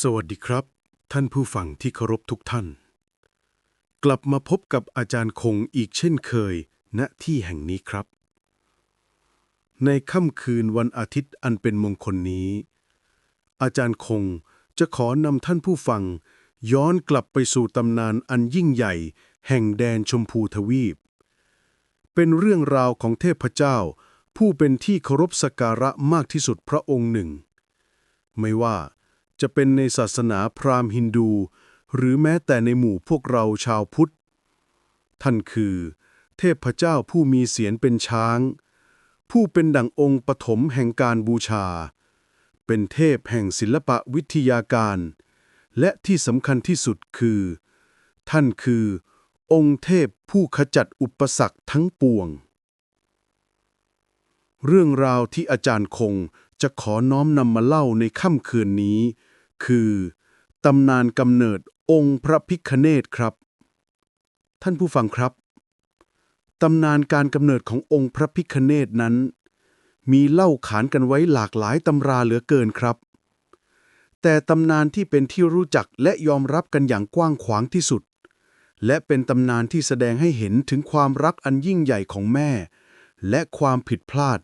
สวัสดีครับ ท่านผู้ฟังที่เคารพทุกท่าน กลับมาพบกับอาจารย์คงอีกเช่นเคย ณที่แห่งนี้ครับ ในค่ำคืนวันอาทิตย์อันเป็นมงคลนี้ อาจารย์คงจะขอนำท่านผู้ฟัง ย้อนกลับไปสู่ตำนานอันยิ่งใหญ่ แห่งแดนชมพูทวีป เป็นเรื่องราวของเทพเจ้า ผู้เป็นที่เคารพสักการะมากที่สุดพระองค์หนึ่ง ไม่ว่า จะเป็นในศาสนาพราหมณ์ฮินดู หรือแม้แต่ในหมู่พวกเราชาวพุทธ ท่านคือ เทพเจ้าผู้มีเสียรเป็นช้าง ผู้เป็นดั่งองค์ปฐมแห่งการบูชา เป็นเทพแห่งศิลปะวิทยาการ และที่สำคัญที่สุดคือ ท่านคือ องค์เทพผู้ขจัดอุปสรรคทั้งปวง เรื่องราวที่อาจารย์คงจะขอน้อมนำมาเล่าในค่ำคืนนี้ คือตำนานกำเนิดองค์พระพิคเนตครับ ท่านผู้ฟังครับตำนานการกำเนิดขององค์พระพิคเนตนั้น มีเล่าขานกันไว้หลากหลายตำราเหลือเกินครับ แต่ตำนานที่เป็นที่รู้จักและยอมรับกันอย่างกว้างขวางที่สุด และเป็นตำนานที่แสดงให้เห็นถึงความรักอันยิ่งใหญ่ของแม่ และความผิดพลาด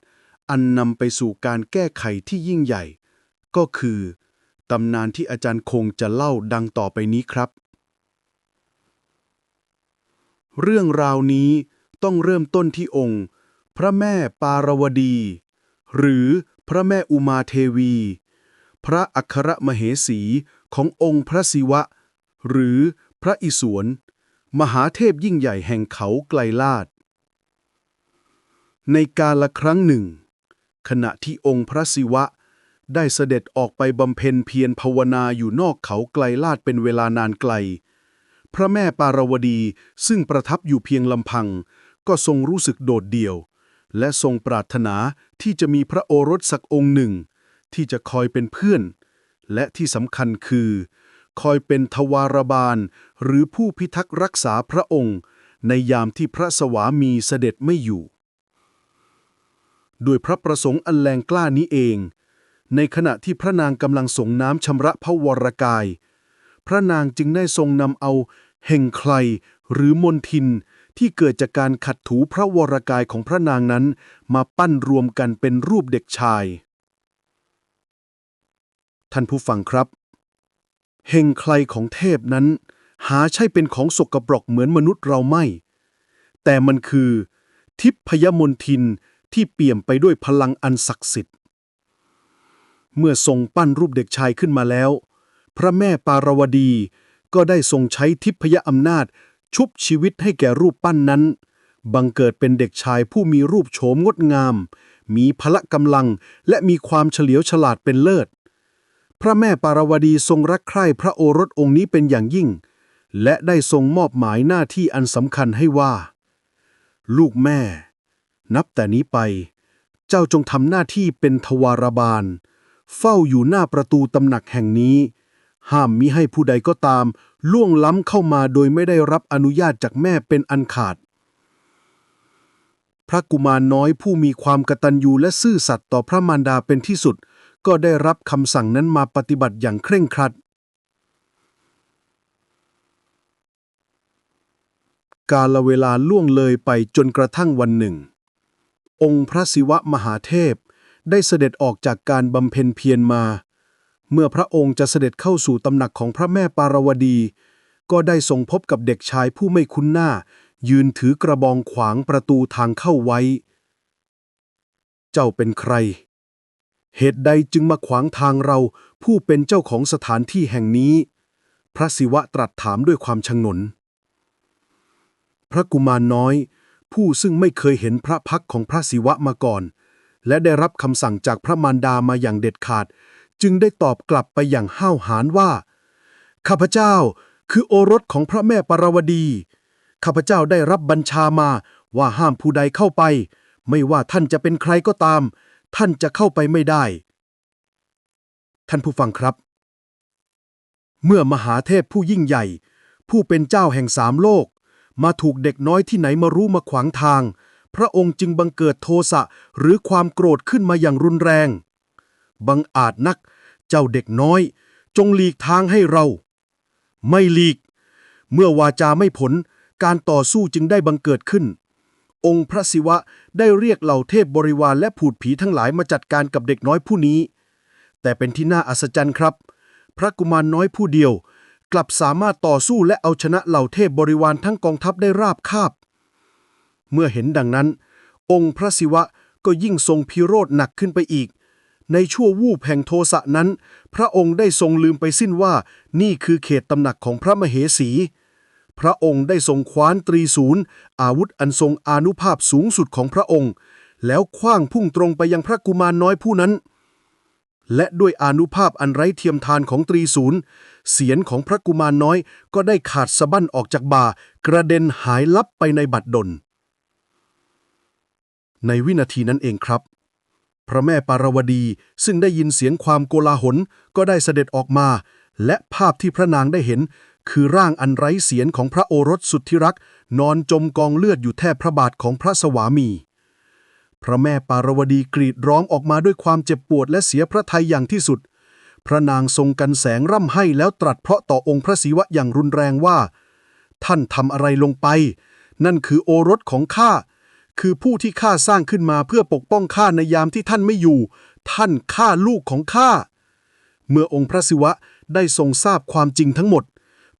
อันนำไปสู่การแก้ไขที่ยิ่งใหญ่ ก็คือ ตำนานที่อาจารย์คงจะเล่าดังต่อไปนี้ครับ เรื่องราวนี้ต้องเริ่มต้นที่องค์ พระแม่ปารวดี หรือพระแม่อุมาเทวี พระอัครมเหสีขององค์พระศิวะ หรือพระอิศวร มหาเทพยิ่งใหญ่แห่งเขาไกลลาด ในกาลครั้งหนึ่ง ขณะที่องค์พระศิวะ ได้เสด็จออกไปบำเพ็ญเพียรภาวนาอยู่นอกเขาไกลลาดเป็นเวลานานไกล พระแม่ปารวดีซึ่งประทับอยู่เพียงลำพัง ก็ทรงรู้สึกโดดเดี่ยว และทรงปรารถนาที่จะมีพระโอรสสักองค์หนึ่ง ที่จะคอยเป็นเพื่อน และที่สำคัญคือ คอยเป็นทวารบาล หรือผู้พิทักษ์รักษาพระองค์ ในยามที่พระสวามีเสด็จไม่อยู่ ด้วยพระประสงค์อันแรงกล้านี้เอง ในขณะที่พระนางกำลังส่งน้ำชำระพระวรกาย พระนางจึงได้ทรงนำเอาเห่งใครหรือมนทินที่เกิดจากการขัดถูพระวรกายของพระนางนั้น มาปั้นรวมกันเป็นรูปเด็กชาย ท่านผู้ฟังครับเฮงใครของเทพนั้น หาใช่เป็นของสกปรกเหมือนมนุษย์เราไม่ แต่มันคือ ทิพยมนทินที่เปี่ยมไปด้วยพลังอันศักดิ์สิทธิ์ เมื่อทรงปั้นรูปเด็กชายขึ้นมาแล้ว พระแม่ปารวดีก็ได้ทรงใช้ทิพยอำนาจ ชุบชีวิตให้แก่รูปปั้นนั้น บังเกิดเป็นเด็กชายผู้มีรูปโฉมงดงาม มีพละกำลังและมีความเฉลียวฉลาดเป็นเลิศ พระแม่ปารวดีทรงรักใคร่พระโอรสองค์นี้เป็นอย่างยิ่ง และได้ทรงมอบหมายหน้าที่อันสำคัญให้ว่า ลูกแม่ นับแต่นี้ไป เจ้าจงทำหน้าที่เป็นทวารบาล เฝ้าอยู่หน้าประตูตำหนักแห่งนี้ ห้ามมิให้ผู้ใดก็ตาม ล่วงล้ำเข้ามาโดยไม่ได้รับอนุญาตจากแม่เป็นอันขาด พระกุมารน้อยผู้มีความกตัญญูและซื่อสัตย์ต่อพระมารดาเป็นที่สุด ก็ได้รับคำสั่งนั้นมาปฏิบัติอย่างเคร่งครัด กาลเวลาล่วงเลยไปจนกระทั่งวันหนึ่ง องค์พระศิวะมหาเทพ ได้เสด็จออกจากการบำเพ็ญเพียรมา เมื่อพระองค์จะเสด็จเข้าสู่ตำหนักของพระแม่ปารวดี ก็ได้ทรงพบกับเด็กชายผู้ไม่คุ้นหน้า ยืนถือกระบองขวางประตูทางเข้าไว้ เจ้าเป็นใคร เหตุใดจึงมาขวางทางเราผู้เป็นเจ้าของสถานที่แห่งนี้ พระศิวะตรัสถามด้วยความชงน พระกุมารน้อยผู้ซึ่งไม่เคยเห็นพระพักของพระศิวะมาก่อน และได้รับคำสั่งจากพระมารดามาอย่างเด็ดขาด จึงได้ตอบกลับไปอย่างห้าวหาญว่า ข้าพเจ้าคือโอรสของพระแม่ปารวดี ข้าพเจ้าได้รับบัญชามาว่าห้ามผู้ใดเข้าไป ไม่ว่าท่านจะเป็นใครก็ตาม ท่านจะเข้าไปไม่ได้ ท่านผู้ฟังครับ เมื่อมหาเทพผู้ยิ่งใหญ่ ผู้เป็นเจ้าแห่งสามโลก มาถูกเด็กน้อยที่ไหนมารู้มาขวางทาง พระองค์จึงบังเกิดโทสะหรือความโกรธขึ้นมาอย่างรุนแรง บังอาจนัก เจ้าเด็กน้อย จงหลีกทางให้เรา ไม่หลีก เมื่อวาจาไม่ผล การต่อสู้จึงได้บังเกิดขึ้น องค์พระศิวะได้เรียกเหล่าเทพบริวารและผูดผีทั้งหลายมาจัดการกับเด็กน้อยผู้นี้ แต่เป็นที่น่าอัศจรรย์ครับ พระกุมารน้อยผู้เดียว กลับสามารถต่อสู้และเอาชนะเหล่าเทพบริวารทั้งกองทัพได้ราบคาบ เมื่อเห็นดังนั้น องค์พระศิวะก็ยิ่งทรงพิโรธหนักขึ้นไปอีก ในชั่ววูบแห่งโทสะนั้น พระองค์ได้ทรงลืมไปสิ้นว่า นี่คือเขตตำหนักของพระมเหสี พระองค์ได้ทรงคว้านตรีศูนย์ อาวุธอันทรงอานุภาพสูงสุดของพระองค์ แล้วคว้างพุ่งตรงไปยังพระกุมารน้อยผู้นั้น และด้วยอานุภาพอันไร้เทียมทานของตรีศูนย์ เสียนของพระกุมารน้อยก็ได้ขาดสะบั้นออกจากบ่ากระเด็นหายลับไปในบัดดล ในวินาทีนั้นเองครับ พระแม่ปารวดีซึ่งได้ยินเสียงความโกลาหลก็ได้เสด็จออกมา และภาพที่พระนางได้เห็น คือร่างอันไร้เสียงของพระโอรสสุดที่รัก นอนจมกองเลือดอยู่แทบพระบาทของพระสวามี พระแม่ปารวดีกรีดร้องออกมาด้วยความเจ็บปวดและเสียพระทัยอย่างที่สุด พระนางทรงกันแสงร่ำไห้แล้วตรัสเพราะต่อองค์พระศิวะอย่างรุนแรงว่า ท่านทำอะไรลงไป นั่นคือโอรสของข้า คือผู้ที่ข้าสร้างขึ้นมาเพื่อปกป้องข้าในยามที่ท่านไม่อยู่ ท่านฆ่าลูกของข้า เมื่อองค์พระศิวะได้ทรงทราบความจริงทั้งหมด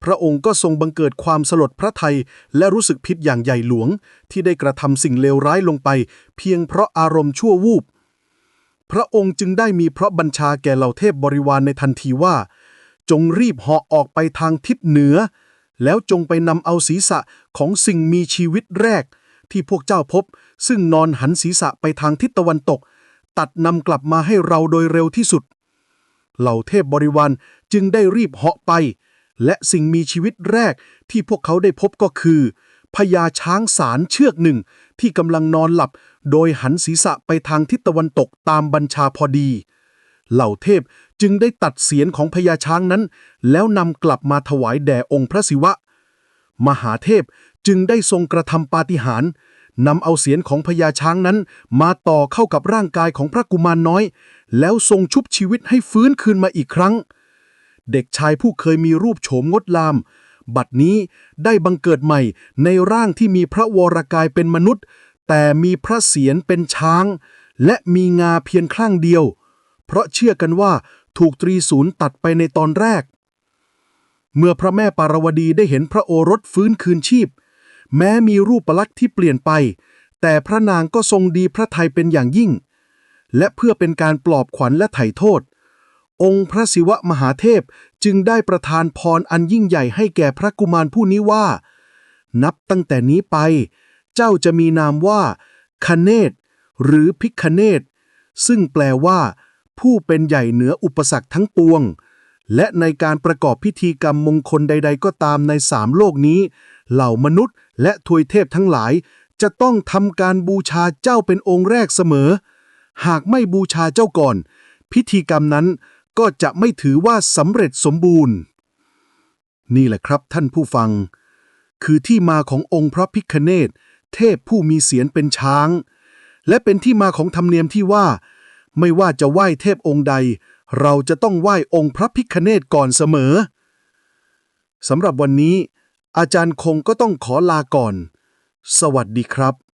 พระองค์ก็ทรงบังเกิดความสลดพระทัยและรู้สึกผิดอย่างใหญ่หลวง ที่ได้กระทำสิ่งเลวร้ายลงไป เพียงเพราะอารมณ์ชั่ววูบ พระองค์จึงได้มีพระบัญชาแก่เหล่าเทพบริวารในทันทีว่า จงรีบเหาะออกไปทางทิศเหนือ แล้วจงไปนำเอาศีรษะของสิ่งมีชีวิตแรก ที่พวกเจ้าพบ ซึ่งนอนหันศีรษะไปทางทิศตะวันตก ตัดนำกลับมาให้เราโดยเร็วที่สุด เหล่าเทพบริวารจึงได้รีบเหาะไป และสิ่งมีชีวิตแรกที่พวกเขาได้พบก็คือพญาช้างสารเชือกหนึ่งที่กำลังนอนหลับ โดยหันศีรษะไปทางทิศตะวันตกตามบัญชาพอดี เหล่าเทพจึงได้ตัดเสียนของพญาช้างนั้น แล้วนำกลับมาถวายแด่องค์พระศิวะ มหาเทพ จึงได้ทรงกระทำปาฏิหาริย์นำเอาเสียนของพญาช้างนั้น มาต่อเข้ากับร่างกายของพระกุมารน้อย แล้วทรงชุบชีวิตให้ฟื้นคืนมาอีกครั้ง เด็กชายผู้เคยมีรูปโฉมงดงาม บัดนี้ได้บังเกิดใหม่ในร่างที่มีพระวรกายเป็นมนุษย์ แต่มีพระเศียรเป็นช้าง และมีงาเพียงข้างเดียว เพราะเชื่อกันว่าถูกตรีศูนย์ตัดไปในตอนแรก เมื่อพระแม่ปารวดีได้เห็นพระโอรสฟื้นคืนชีพ แม้มีรูปลักษณ์ที่เปลี่ยนไป แต่พระนางก็ทรงดีพระทัยเป็นอย่างยิ่ง และเพื่อเป็นการปลอบขวัญและไถ่โทษ องค์พระศิวะมหาเทพจึงได้ประทานพรอันยิ่งใหญ่ให้แก่พระกุมารผู้นี้ว่า นับตั้งแต่นี้ไป เจ้าจะมีนามว่าคเนศหรือพิคเนศซึ่งแปลว่า ผู้เป็นใหญ่เหนืออุปสรรคทั้งปวง และในการประกอบพิธีกรรมมงคลใด ๆ ก็ตามในสามโลกนี้ เหล่ามนุษย์และทวยเทพทั้งหลาย จะต้องทำการบูชาเจ้าเป็นองค์แรกเสมอ หากไม่บูชาเจ้าก่อน พิธีกรรมนั้นก็จะไม่ถือว่าสำเร็จสมบูรณ์ นี่แหละครับท่านผู้ฟัง คือที่มาขององค์พระพิคเนตเทพผู้มีเสียนเป็นช้าง และเป็นที่มาของธรรมเนียมที่ว่า ไม่ว่าจะไหว้เทพองค์ใด เราจะต้องไหว้องค์พระพิคเนตก่อนเสมอสำหรับวันนี้ อาจารย์คงก็ต้องขอลาก่อน สวัสดีครับ